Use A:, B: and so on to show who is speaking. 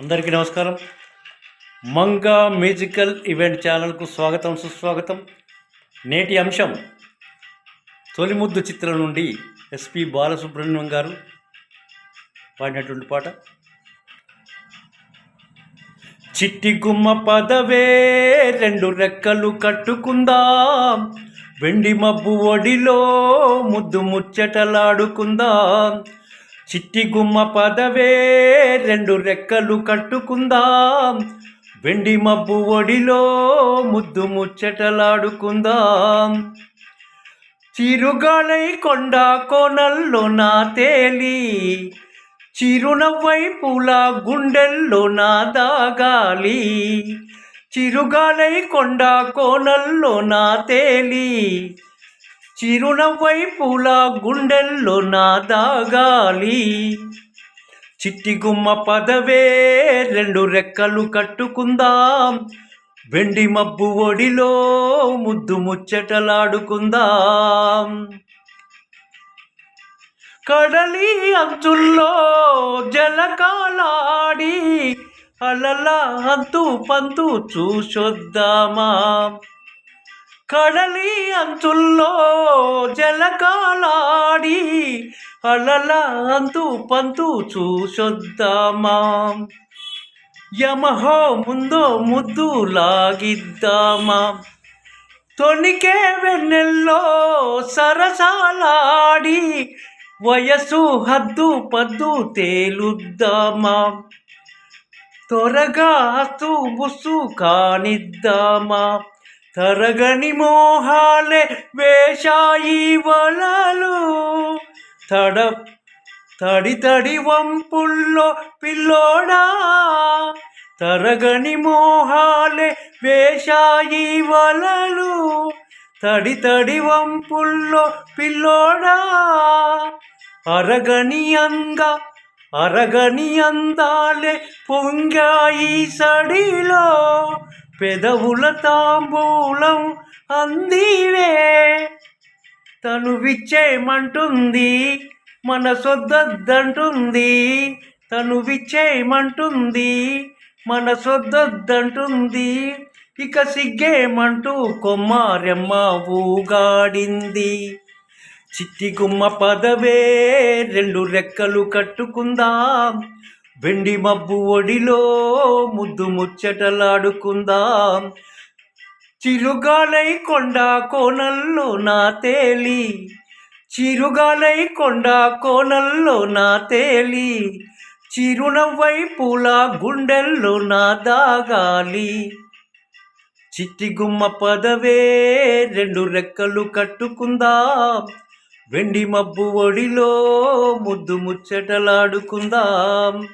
A: అందరికీ నమస్కారం. Manga musical event ఛానల్కు స్వాగతం సుస్వాగతం. నేటి అంశం తొలిముద్దు చిత్రం నుండి ఎస్పి బాలసుబ్రహ్మణ్యం గారు పాడినటువంటి పాట. చిట్టి గుమ్మ పదవే రెండు రెక్కలు కట్టుకుందాం. వెండి మబ్బు ఒడిలో ముద్దు ముచ్చటలాడుకుందాం. చిట్టి గుమ్మ పదవే రెండు రెక్కలు కట్టుకుందాం. వెండి మబ్బు ఒడిలో ముద్దు ముచ్చటలాడుకుందాం. చిరుగాలై కొండ కోనల్లో నా తేలి చిరునవ్వై పూల గుండెల్లో నా దాగాలి. చిరుగాలై కొండ కోనల్లో నా తేలి చిరునవ్వై పూల గుండెల్లో నా దాగాలి. చిట్టి గుమ్మ పదవే రెండు రెక్కలు కట్టుకుందాం. వెండి మబ్బు ఒడిలో ముద్దు ముచ్చటలాడుకుందాం. కడలి అంచుల్లో జలకాలాడి అలల అంతు పంతు చూసొద్దామా? కడలి అంచుల్లో జలకాలాడి అలల అంతు పంతు చూసొద్దామా? యమహో ముందో ముద్దు లాగిద్దామా? తొనికే వెన్నెల్లో సరసాలాడి వయసు హద్దు పద్దు తేలుద్దామా? త్వరగా హస్తు బుస్సు కానిద్దామా? తరగని మోహాలే వేషాయి వలలు. తడ తడి తడి వంపుల్లో పిల్లోడా. తరగని మోహాలే వేషాయి వలలు. తడి తడి వంపుల్లో పిల్లోడా. అరగని అంగ అరగని అందాలే పొంగాయి సడిలో. పెదవుల తాంబూలం అందివే. తను విచ్చేయమంటుంది మన సొద్దొద్దంటుంది తను విచ్చేయమంటుంది మన సొద్దొద్దంటుంది ఇక సిగ్గేమంటూ కొమ్మారెమ్మ ఊగాడింది. చిట్టి గుమ్మ పదవే రెండు రెక్కలు కట్టుకుందాం. వెండి మబ్బు ఒడిలో ముద్దు ముచ్చటలాడుకుందాం. చిరుగాలై కొండ కోనల్లో నా తేలి. చిరుగాలై కొండ కోనల్లో నా తేలి. చిరునవ్వై పూల గుండెల్లో నా దాగాలి. చిట్టిగుమ్మ పదవే రెండు రెక్కలు కట్టుకుందాం. వెండి మబ్బు ఒడిలో ముద్దు ముచ్చటలాడుకుందాం.